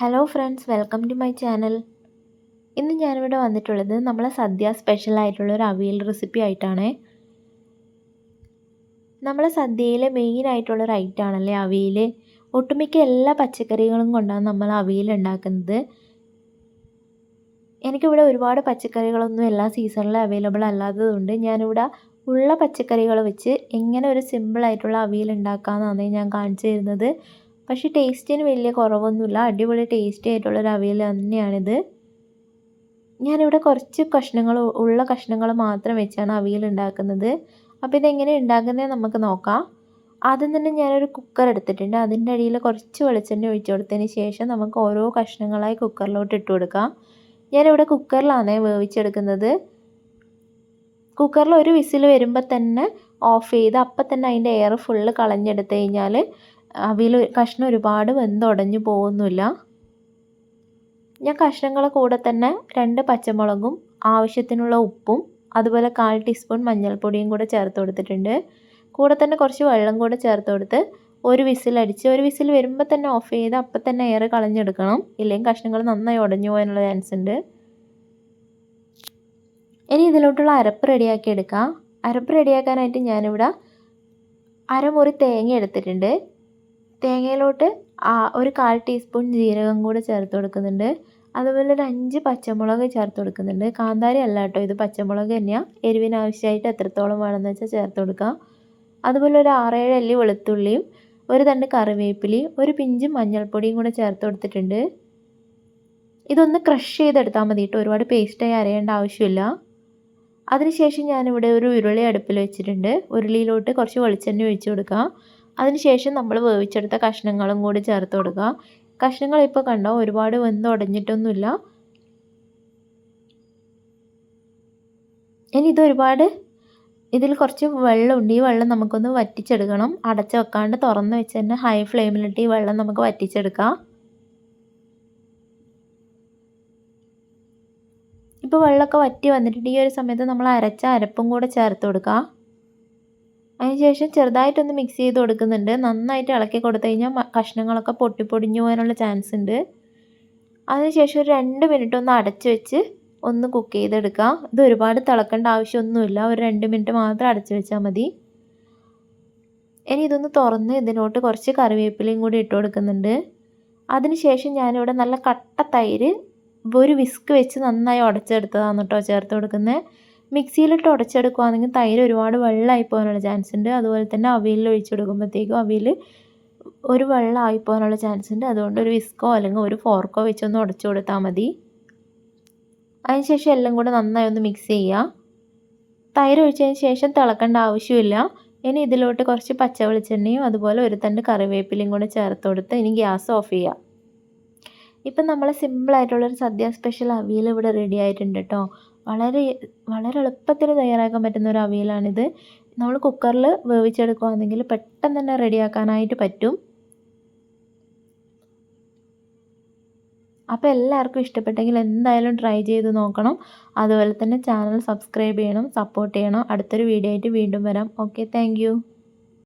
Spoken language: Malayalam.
Hello friends welcome to my channel ഇന്ന് ഞാനിവിടെ വന്നിട്ടുള്ളത് നമ്മളെ സദ്യ സ്പെഷ്യൽ ആയിട്ടുള്ള ഒരു അവിയൽ റെസിപ്പി ആയിട്ടാണ്. നമ്മളെ സദ്യയിലെ മെയിൻ ആയിട്ടുള്ള ഒരു ഐറ്റം ആണല്ലേ അവിയൽ. ഒട്ടുമിക്ക എല്ലാ പച്ചക്കറികളും കൊണ്ടാണ് നമ്മൾ അവിയൽ ഉണ്ടാക്കുന്നത്. എനിക്കിവിടെ ഒരുപാട് പച്ചക്കറികളൊന്നും എല്ലാ സീസണിലും അവൈലബിൾ അല്ലാത്തതുകൊണ്ട് ഞാനിവിടെ ഉള്ള പച്ചക്കറികൾ വെച്ച് എങ്ങനെ ഒരു സിമ്പിളായിട്ടുള്ള അവിയൽ ഉണ്ടാക്കാമെന്നാണ് ഞാൻ കാണിച്ചു തരുന്നത്. പക്ഷേ ടേസ്റ്റിന് വലിയ കുറവൊന്നുമില്ല. അടിപൊളി ടേസ്റ്റി ആയിട്ടുള്ളൊരു അവിയൽ തന്നെയാണിത്. ഞാനിവിടെ കുറച്ച് കഷ്ണങ്ങൾ ഉള്ള കഷ്ണങ്ങൾ മാത്രം വെച്ചാണ് അവിയൽ ഉണ്ടാക്കുന്നത്. അപ്പോൾ ഇതെങ്ങനെ ഉണ്ടാക്കുന്നത് നമുക്ക് നോക്കാം. ആദ്യം തന്നെ ഞാനൊരു കുക്കർ എടുത്തിട്ടുണ്ട്. അതിന്റെ അടിയിൽ കുറച്ച് വെളിച്ചെണ്ണ ഒഴിച്ചു കൊടുത്തതിന് ശേഷം നമുക്ക് ഓരോ കഷ്ണങ്ങളായി കുക്കറിലോട്ട് ഇട്ട് കൊടുക്കാം. ഞാനിവിടെ കുക്കറിലാണ് വേവിച്ചെടുക്കുന്നത്. കുക്കറിൽ ഒരു വിസിൽ വരുമ്പോൾ തന്നെ ഓഫ് ചെയ്ത് അപ്പം തന്നെ അതിന്റെ എയർ ഫുള്ള് കളഞ്ഞെടുത്ത് കഴിഞ്ഞാൽ അവിയൽ കഷ്ണം ഒരുപാട് വെന്തുടഞ്ഞു പോകുന്നില്ല. ഞാൻ കഷ്ണങ്ങളെ കൂടെ തന്നെ രണ്ട് പച്ചമുളകും ആവശ്യത്തിനുള്ള ഉപ്പും അതുപോലെ കാൽ ടീസ്പൂൺ മഞ്ഞൾപ്പൊടിയും കൂടെ ചേർത്ത് കൊടുത്തിട്ടുണ്ട്. കൂടെ തന്നെ കുറച്ച് വെള്ളം കൂടെ ചേർത്ത് കൊടുത്ത് ഒരു വിസിലടിച്ച് ഒരു വിസിൽ വരുമ്പോൾ തന്നെ ഓഫ് ചെയ്ത് അപ്പം തന്നെ എയർ കളഞ്ഞെടുക്കണം. ഇല്ലെങ്കിൽ കഷ്ണങ്ങൾ നന്നായി ഉടഞ്ഞു പോകാനുള്ള ചാൻസ് ഉണ്ട്. ഇനി ഇതിലോട്ടുള്ള അരപ്പ് റെഡിയാക്കി എടുക്കാം. അരപ്പ് റെഡിയാക്കാനായിട്ട് ഞാനിവിടെ അരമുറി തേങ്ങ എടുത്തിട്ടുണ്ട്. തേങ്ങയിലോട്ട് ഒരു കാൽ ടീസ്പൂൺ ജീരകം കൂടെ ചേർത്ത് കൊടുക്കുന്നുണ്ട്. അതുപോലെ ഒരു അഞ്ച് പച്ചമുളക് ചേർത്ത് കൊടുക്കുന്നുണ്ട്. കാന്താരി അല്ല കേട്ടോ ഇത് പച്ചമുളക് തന്നെയാണ് എരിവിന് ആവശ്യമായിട്ട് എത്രത്തോളം വേണമെന്ന് വെച്ചാൽ ചേർത്ത് കൊടുക്കാം. അതുപോലെ ഒരു ആറേഴ് അല്ലി വെളുത്തുള്ളിയും ഒരു തണ്ട് കറിവേപ്പിലയും ഒരു പിഞ്ച് മഞ്ഞൾപ്പൊടിയും കൂടെ ചേർത്ത് കൊടുത്തിട്ടുണ്ട്. ഇതൊന്ന് ക്രഷ് ചെയ്തെടുത്താൽ മതി കേട്ടോ ഒരുപാട് പേസ്റ്റായി അരയേണ്ട ആവശ്യമില്ല. അതിനുശേഷം ഞാനിവിടെ ഒരു ഉരുളി അടുപ്പിൽ വെച്ചിട്ടുണ്ട്. ഉരുളിയിലോട്ട് കുറച്ച് വെളിച്ചെണ്ണ ഒഴിച്ചു കൊടുക്കുക അതിനുശേഷം നമ്മൾ വേവിച്ചെടുത്ത കഷ്ണങ്ങളും കൂടി ചേർത്ത് കൊടുക്കുക. കഷ്ണങ്ങൾ ഇപ്പോൾ കണ്ടോ ഒരുപാട് വെന്ത് ഉടഞ്ഞിട്ടൊന്നുമില്ല ഇനി ഇതൊരുപാട് ഇതിൽ കുറച്ച് വെള്ളമുണ്ട് ഈ വെള്ളം നമുക്കൊന്ന് വറ്റിച്ചെടുക്കണം. അടച്ചു വെക്കാണ്ട് തുറന്ന് വെച്ച് തന്നെ ഹൈ ഫ്ലെയിമിലിട്ട് ഈ വെള്ളം നമുക്ക് വറ്റിച്ചെടുക്കാം. ഇപ്പോൾ വെള്ളമൊക്കെ വറ്റി വന്നിട്ടുണ്ട്. ഈ ഒരു സമയത്ത് നമ്മൾ അരച്ച അരപ്പും കൂടെ ചേർത്ത് കൊടുക്കാം. അതിനുശേഷം ചെറുതായിട്ടൊന്ന് മിക്സ് ചെയ്ത് കൊടുക്കുന്നുണ്ട്. നന്നായിട്ട് ഇളക്കി കൊടുത്തു കഴിഞ്ഞാൽ കഷ്ണങ്ങളൊക്കെ പൊട്ടിപ്പൊടിഞ്ഞു പോകാനുള്ള ചാൻസ് ഉണ്ട്. അതിനുശേഷം ഒരു രണ്ട് മിനിറ്റ് ഒന്ന് അടച്ചു വെച്ച് ഒന്ന് കുക്ക് ചെയ്തെടുക്കാം ഇത് ഒരുപാട് തിളക്കേണ്ട ആവശ്യമൊന്നുമില്ല. ഒരു രണ്ട് മിനിറ്റ് മാത്രം അടച്ചു വെച്ചാൽ മതി. ഇനി ഇതൊന്ന് തുറന്ന് ഇതിനോട്ട് കുറച്ച് കറിവേപ്പിലയും കൂടി ഇട്ട് കൊടുക്കുന്നുണ്ട്. അതിനുശേഷം ഞാനിവിടെ നല്ല കട്ട തൈര് ഒരു വിസ്ക് വെച്ച് നന്നായി ഉടച്ചെടുത്തതാണ് കേട്ടോ ചേർത്ത് കൊടുക്കുന്നത്. മിക്സിയിലിട്ട് ഉടച്ചെടുക്കുകയാണെങ്കിൽ തൈര് ഒരുപാട് വെള്ളമായി പോകാനുള്ള ചാൻസ് ഉണ്ട്. അതുപോലെ തന്നെ അവിയലിൽ ഒഴിച്ചു കൊടുക്കുമ്പോഴത്തേക്കും അവിയൽ ഒരു വെള്ളമായി പോകാനുള്ള ചാൻസ് ഉണ്ട്. അതുകൊണ്ട് ഒരു വിസ്കോ അല്ലെങ്കിൽ ഒരു ഫോർക്കോ വെച്ചൊന്ന് ഉടച്ചു കൊടുത്താൽ മതി. അതിനുശേഷം എല്ലാം കൂടെ നന്നായി ഒന്ന് മിക്സ് ചെയ്യുക. തൈര് ഒഴിച്ചതിന് ശേഷം തിളക്കേണ്ട ആവശ്യമില്ല. ഇനി ഇതിലോട്ട് കുറച്ച് പച്ച വെളിച്ചെണ്ണയും അതുപോലെ ഒരു തണ്ട് കറിവേപ്പിലയും കൂടെ ചേർത്ത് കൊടുത്ത് ഇനി ഗ്യാസ് ഓഫ് ചെയ്യുക. ഇപ്പം നമ്മൾ സിമ്പിളായിട്ടുള്ളൊരു സദ്യ സ്പെഷ്യൽ അവിയൽ ഇവിടെ റെഡി ആയിട്ടുണ്ട് കേട്ടോ. വളരെ വളരെ എളുപ്പത്തിൽ തയ്യാറാക്കാൻ പറ്റുന്ന ഒരു അവിയലാണിത്. നമ്മൾ കുക്കറിൽ വേവിച്ചെടുക്കുകയാണെങ്കിൽ പെട്ടെന്ന് തന്നെ റെഡിയാക്കാനായിട്ട് പറ്റും. അപ്പോൾ എല്ലാവർക്കും ഇഷ്ടപ്പെട്ടെങ്കിൽ എന്തായാലും ട്രൈ ചെയ്ത് നോക്കണം. അതുപോലെ തന്നെ ചാനൽ സബ്സ്ക്രൈബ് ചെയ്യണം സപ്പോർട്ട് ചെയ്യണം. അടുത്തൊരു വീഡിയോ ആയിട്ട് വീണ്ടും വരാം. Okay thank